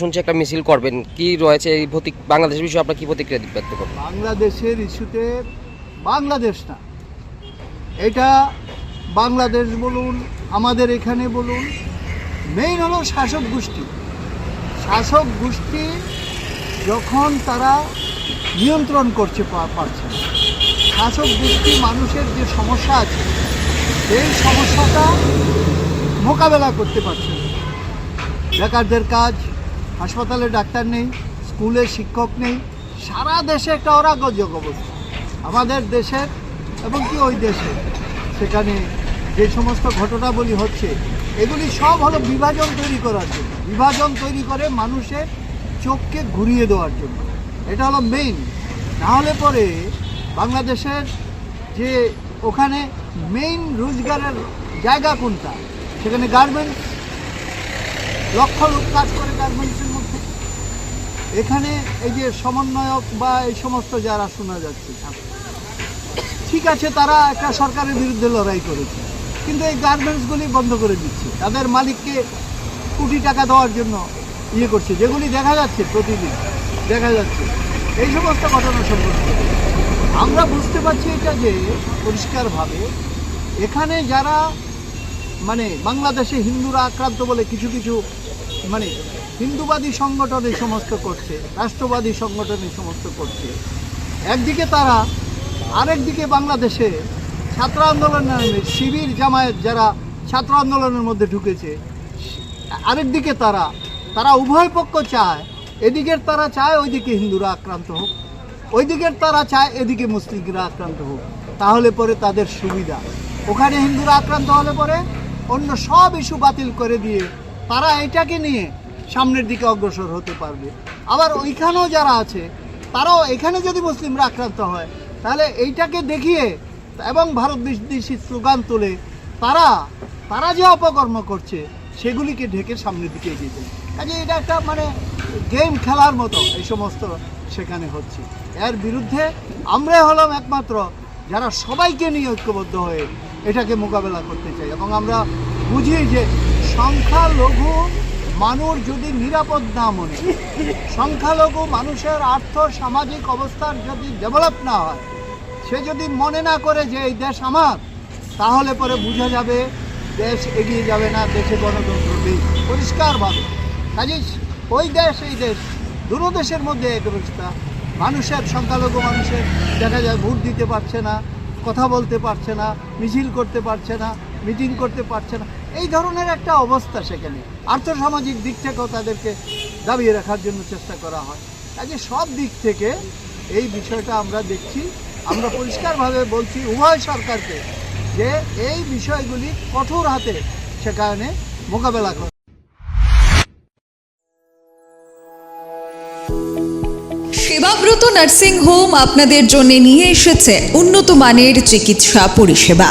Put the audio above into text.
শুনছি একটা মিছিল করবেন। কি রয়েছে এই প্রতীক বাংলাদেশের বিষয়ে আপনার কি প্রতিক্রিয়া ব্যক্ত করবেন বাংলাদেশের ইস্যুতে বাংলাদেশ না। এটা বাংলাদেশ বলুন, আমাদের এখানে বলুন মেইন হলো শাসক গোষ্ঠী। শাসক গোষ্ঠী যখন তারা নিয়ন্ত্রণ করছে পারছে শাসক গোষ্ঠী মানুষের যে সমস্যা আছে, সেই সমস্যাটা মোকাবেলা করতে পারছে বেকারদের কাজ হাসপাতালে ডাক্তার নেই, স্কুলে শিক্ষক নেই, সারা দেশে একটা অরাগজক অবস্থা। আমাদের দেশের এবং কি ওই দেশে, সেখানে যে সমস্ত ঘটনাবলী হচ্ছে, এগুলি সব হলো বিভাজন তৈরি করার জন্য। বিভাজন তৈরি করে মানুষের চোখকে ঘুরিয়ে দেওয়ার জন্য। এটা হলো মেইন না হলে পরে বাংলাদেশের যে ওখানে মেইন রোজগারের জায়গা কোনটা, সেখানে গার্মেন্টস লক্ষ লোক কাজ করে গার্মেন্টসের মধ্যে। এখানে এই যে সমন্বয়ক বা এই সমস্ত যারা শোনা যাচ্ছে ঠিক আছে, তারা একটা সরকারের বিরুদ্ধে লড়াই করেছে, কিন্তু এই গার্মেন্টসগুলি বন্ধ করে দিচ্ছে। তাদের মালিককে কোটি টাকা দেওয়ার জন্য ইয়ে করছে, যেগুলি দেখা যাচ্ছে প্রতিদিন, দেখা যাচ্ছে। এই সমস্ত ঘটনা সম্পর্কে আমরা বুঝতে পারছি এটা যে পরিষ্কারভাবে এখানে যারা মানে বাংলাদেশে হিন্দুরা আক্রান্ত বলে কিছু কিছু মানে হিন্দুবাদী সংগঠন এই সমস্ত করছে, রাষ্ট্রবাদী সংগঠন এই সমস্ত করছে। একদিকে তারা, আরেকদিকে বাংলাদেশে ছাত্র আন্দোলনের শিবির জামায়াত যারা ছাত্র আন্দোলনের মধ্যে ঢুকেছে, আরেকদিকে তারা তারা উভয় পক্ষ চায়, এদিকের তারা চায় ওইদিকে হিন্দুরা আক্রান্ত হোক, ওইদিকের তারা চায় এদিকে মুসলিমরা আক্রান্ত হোক, তাহলে পরে তাদের সুবিধা। ওখানে হিন্দুরা আক্রান্ত হলে পরে অন্য সব ইস্যু বাতিল করে দিয়ে তারা এটাকে নিয়ে সামনের দিকে অগ্রসর হতে পারবে। আবার ওইখানেও যারা আছে, তারাও এখানে যদি মুসলিমরা আক্রান্ত হয়, তাহলে এইটাকে দেখিয়ে এবং ভারত বিদ্বেষী স্লোগান তোলে, তারা তারা যে অপকর্ম করছে, সেগুলিকে ঢেকে সামনের দিকে এগিয়ে যায়। কাজে এটা একটা মানে গেম খেলার মতো এই সমস্ত সেখানে হচ্ছে। এর বিরুদ্ধে আমরা হলাম একমাত্র যারা সবাইকে নিয়ে ঐক্যবদ্ধ হয়ে এটাকে মোকাবেলা করতে চাই এবং আমরা বুঝি যে সংখ্যালঘু মানুষ যদি নিরাপদ না মনে, সংখ্যালঘু মানুষের আর্থ, সামাজিক অবস্থার যদি ডেভেলপ না হয়, সে যদি মনে না করে যে এই দেশ আমার, তাহলে পরে বোঝা যাবে দেশ এগিয়ে যাবে না, দেশে গণতন্ত্র নেই পরিষ্কারভাবে। কাজেই ওই দেশ, এই দেশ, দুটো দেশের মধ্যে এক অবস্থা। মানুষের, সংখ্যালঘু মানুষের দেখা যায় ভোট দিতে পারছে না, কথা বলতে পারছে না, মিছিল করতে পারছে না মিটিং করতে পারছে না। এই ধরনের একটা অবস্থা সেখানে। আর্থসামাজিক দিক থেকেও তাদেরকে দাবিয়ে রাখার জন্য চেষ্টা করা হয়। কাজে সব দিক থেকে এই বিষয়টা আমরা দেখছি। আমরা পরিষ্কারভাবে বলছি উভয় সরকারকে যে এই বিষয়গুলি কঠোর হাতে সেখানে মোকাবেলা করে সেবাব্রত নার্সিং হোম আপনাদের জন্য নিয়ে এসেছে উন্নত মানের চিকিৎসা পরিষেবা।